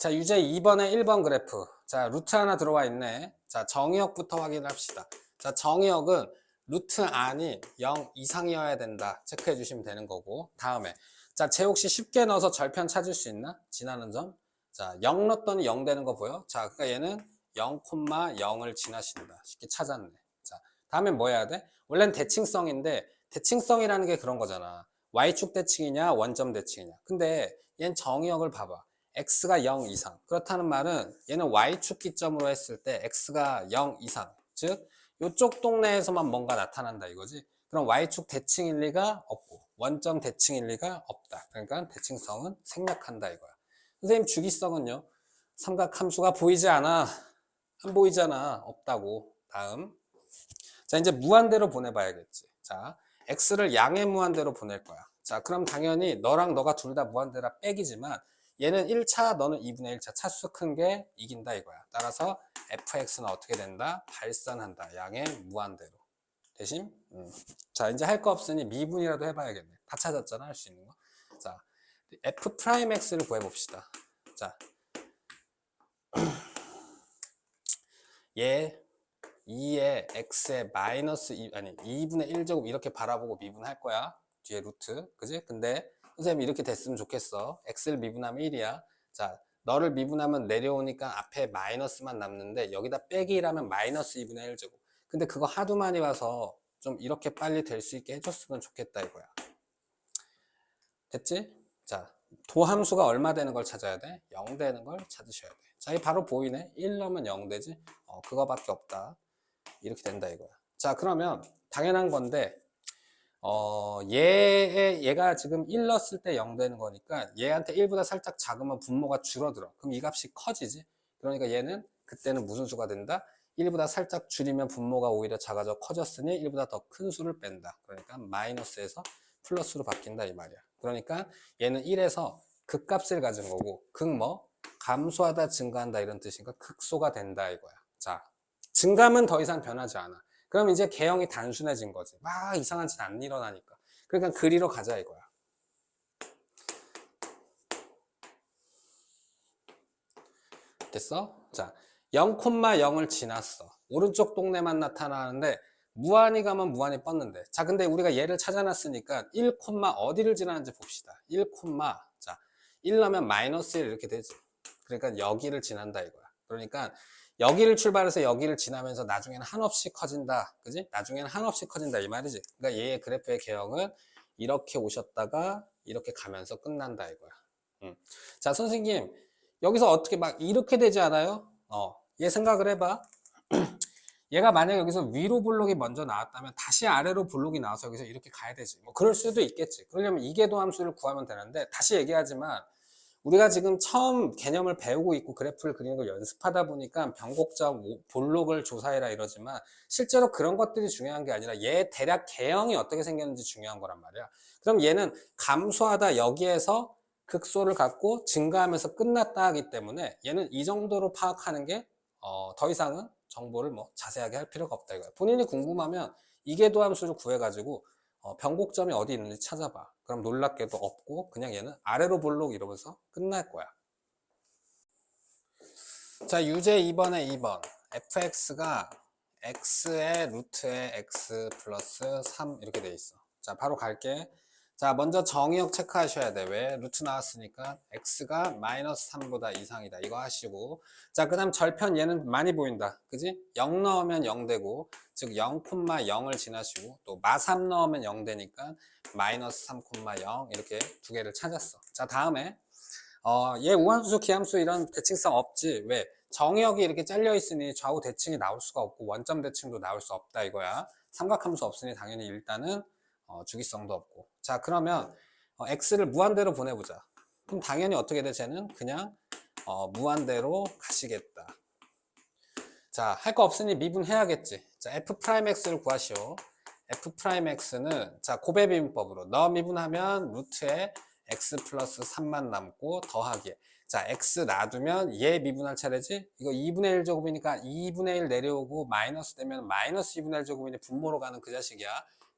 자, 유제 2번에 1번 그래프. 자, 루트 하나 들어와 있네. 자, 정의역부터 확인합시다. 자, 정의역은 루트 안이 0 이상이어야 된다. 체크해 주시면 되는 거고. 다음에. 자, 제 혹시 쉽게 넣어서 절편 찾을 수 있나? 지나는 점. 자, 0 넣었더니 0 되는 거 보여? 자, 그러니까 얘는 0,0을 지나신다. 쉽게 찾았네. 자, 다음엔 뭐 해야 돼? 원래는 대칭성인데, 대칭성이라는 게 그런 거잖아. Y축 대칭이냐, 원점 대칭이냐. 근데 얘는 정의역을 봐봐. X가 0 이상. 그렇다는 말은 얘는 y축 기점으로 했을 때 x가 0 이상. 즉 이쪽 동네에서만 뭔가 나타난다 이거지. 그럼 y축 대칭 일 리가 없고 원점 대칭 일 리가 없다. 그러니까 대칭성은 생략한다 이거야. 선생님 주기성은요? 삼각 함수가 보이지 않아. 안 보이잖아. 없다고. 다음. 자, 이제 무한대로 보내봐야겠지. 자, x를 양의 무한대로 보낼 거야. 자, 그럼 당연히 너랑 너가 둘 다 무한대라 빼기지만 얘는 1차, 너는 2분의 1차. 차수 큰 게 이긴다 이거야. 따라서 fx는 어떻게 된다? 발산한다. 양의 무한대로. 대신? 음. 자, 이제 할 거 없으니 미분이라도 해봐야겠네. 다 찾았잖아, 할 수 있는 거. 자, f 프라임 x를 구해봅시다. 자, 얘 2의 x의 마이너스 2, 아니 2분의 1제곱 이렇게 바라보고 미분할 거야. 뒤에 루트. 그지? 근데 선생님 이렇게 됐으면 좋겠어. x를 미분하면 1이야. 자, 너를 미분하면 내려오니까 앞에 마이너스만 남는데 여기다 빼기라면 마이너스 2분의 1제곱. 근데 그거 하도 많이 와서 좀 이렇게 빨리 될 수 있게 해줬으면 좋겠다 이거야. 됐지? 자, 도함수가 얼마 되는 걸 찾아야 돼? 0 되는 걸 찾으셔야 돼. 자, 이 바로 보이네. 1 넣으면 0 되지? 어, 그거밖에 없다. 이렇게 된다 이거야. 자, 그러면 당연한 건데 어, 얘, 얘가 지금 1 넣었을 때 0 되는 거니까 얘한테 1보다 살짝 작으면 분모가 줄어들어. 그럼 이 값이 커지지. 그러니까 얘는 그때는 무슨 수가 된다? 1보다 살짝 줄이면 분모가 오히려 작아져 커졌으니 1보다 더 큰 수를 뺀다. 그러니까 마이너스에서 플러스로 바뀐다 이 말이야. 그러니까 얘는 1에서 극값을 가진 거고 극 뭐? 감소하다 증가한다 이런 뜻이니까 극소가 된다 이거야. 자, 증감은 더 이상 변하지 않아. 그럼 이제 개형이 단순해진 거지. 막 이상한 짓 안 일어나니까. 그러니까 그리로 가자 이거야. 됐어? 자, 0,0을 지났어. 오른쪽 동네만 나타나는데 무한히 가면 무한히 뻗는데. 자, 근데 우리가 얘를 찾아놨으니까 1, 어디를 지나는지 봅시다. 1, 자, 1 넣으면 마이너스 1 이렇게 되지. 그러니까 여기를 지난다 이거야. 그러니까 여기를 출발해서 여기를 지나면서 나중에는 한없이 커진다. 그지? 나중에는 한없이 커진다. 이 말이지. 그러니까 얘의 그래프의 개형은 이렇게 오셨다가 이렇게 가면서 끝난다 이거야. 음. 자, 선생님. 여기서 어떻게 막 이렇게 되지 않아요? 어. 얘 생각을 해봐. 얘가 만약 여기서 위로 블록이 먼저 나왔다면 다시 아래로 블록이 나와서 여기서 이렇게 가야 되지. 뭐 그럴 수도 있겠지. 그러려면 이계도 함수를 구하면 되는데 다시 얘기하지만 우리가 지금 처음 개념을 배우고 있고 그래프를 그리는 걸 연습하다 보니까 변곡점, 볼록을 조사해라 이러지만 실제로 그런 것들이 중요한 게 아니라 얘 대략 개형이 어떻게 생겼는지 중요한 거란 말이야. 그럼 얘는 감소하다 여기에서 극소를 갖고 증가하면서 끝났다 하기 때문에 얘는 이 정도로 파악하는 게 어, 더 이상은 정보를 뭐 자세하게 할 필요가 없다 이거야. 본인이 궁금하면 이계도 함수를 구해가지고 어, 변곡점이 어디 있는지 찾아봐. 그럼 놀랍게도 없고 그냥 얘는 아래로 볼록 이러면서 끝날 거야. 자, 유제 2번에 2번. fx가 x의 루트에 x 플러스 3 이렇게 돼 있어. 자, 바로 갈게. 자, 먼저 정의역 체크하셔야 돼. 왜? 루트 나왔으니까 x가 마이너스 3보다 이상이다. 이거 하시고. 자, 그 다음 절편 얘는 많이 보인다. 그지? 0 넣으면 0 되고, 즉 0,0을 지나시고, 또 마3 넣으면 0 되니까 마이너스 3,0 이렇게 두 개를 찾았어. 자, 다음에 어, 얘 우함수, 기함수 이런 대칭성 없지. 왜? 정의역이 이렇게 잘려 있으니 좌우 대칭이 나올 수가 없고 원점 대칭도 나올 수 없다 이거야. 삼각함수 없으니 당연히 일단은 어, 주기성도 없고. 자, 그러면 어, x를 무한대로 보내보자. 그럼 당연히 어떻게 돼? 쟤는 그냥 어, 무한대로 가시겠다. 자, 할 거 없으니 미분해야겠지. 자, f 프라임 x를 구하시오. f 프라임 x는 자, 고배 비문법으로 너 미분하면 루트에 x 플러스 3만 남고 더하기에 자, x 놔두면 얘 미분할 차례지? 이거 2분의 1 제곱이니까 2분의 1 내려오고 마이너스 되면 마이너스 2분의 1 제곱이니 분모로 가는 그 자식이야.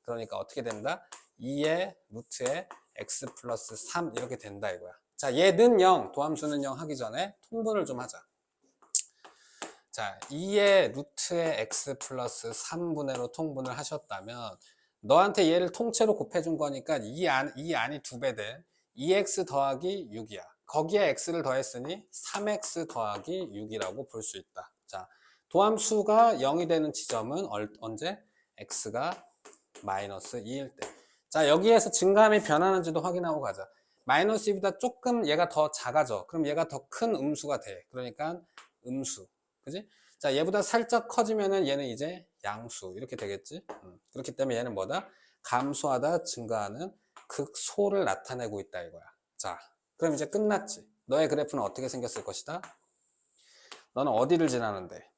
그러니까 어떻게 된다? 2의 루트에 x 플러스 3 이렇게 된다 이거야. 자, 얘는 0, 도함수는 0 하기 전에 통분을 좀 하자. 자, 2의 루트의 x 플러스 3분의로 통분을 하셨다면 너한테 얘를 통째로 곱해준 거니까 이, 안, 이 안이 두 배 된 2x 더하기 6이야. 거기에 x를 더했으니 3x 더하기 6이라고 볼 수 있다. 자, 도함수가 0이 되는 지점은 얼- 언제? x가 마이너스 2일 때. 자, 여기에서 증감이 변하는지도 확인하고 가자. 마이너스 2보다 조금 얘가 더 작아져. 그럼 얘가 더 큰 음수가 돼. 그러니까 음수. 그지? 자, 얘보다 살짝 커지면은 얘는 이제 양수. 이렇게 되겠지? 음, 그렇기 때문에 얘는 뭐다? 감소하다 증가하는 극소를 나타내고 있다 이거야. 자, 그럼 이제 끝났지. 너의 그래프는 어떻게 생겼을 것이다? 너는 어디를 지나는데?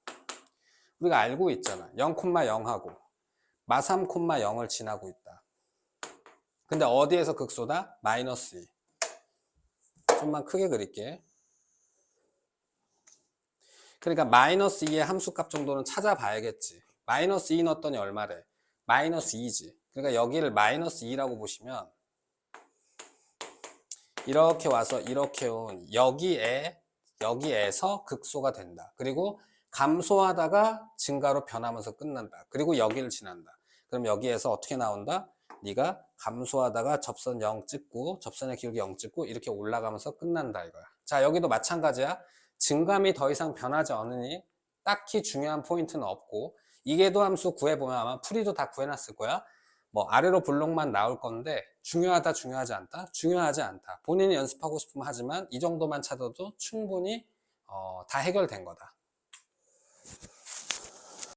우리가 알고 있잖아. 0,0하고 마 3,0을 지나고 있다. 근데 어디에서 극소다? 마이너스 2. 좀만 크게 그릴게. 그러니까 마이너스 2의 함수값 정도는 찾아봐야겠지. 마이너스 2 넣었더니 얼마래? 마이너스 2지. 그러니까 여기를 마이너스 2라고 보시면 이렇게 와서 이렇게 온 여기에 여기에서 극소가 된다. 그리고 감소하다가 증가로 변하면서 끝난다. 그리고 여기를 지난다. 그럼 여기에서 어떻게 나온다? 네가 감소하다가 접선 0 찍고 접선의 기울기 0 찍고 이렇게 올라가면서 끝난다 이거야. 자 여기도 마찬가지야. 증감이 더 이상 변하지 않으니 딱히 중요한 포인트는 없고 이계도 함수 구해보면 아마 풀이도 다 구해놨을 거야. 뭐 아래로 블록만 나올 건데 중요하다 중요하지 않다 중요하지 않다 본인이 연습하고 싶으면 하지만 이 정도만 찾아도 충분히 어, 다 해결된 거다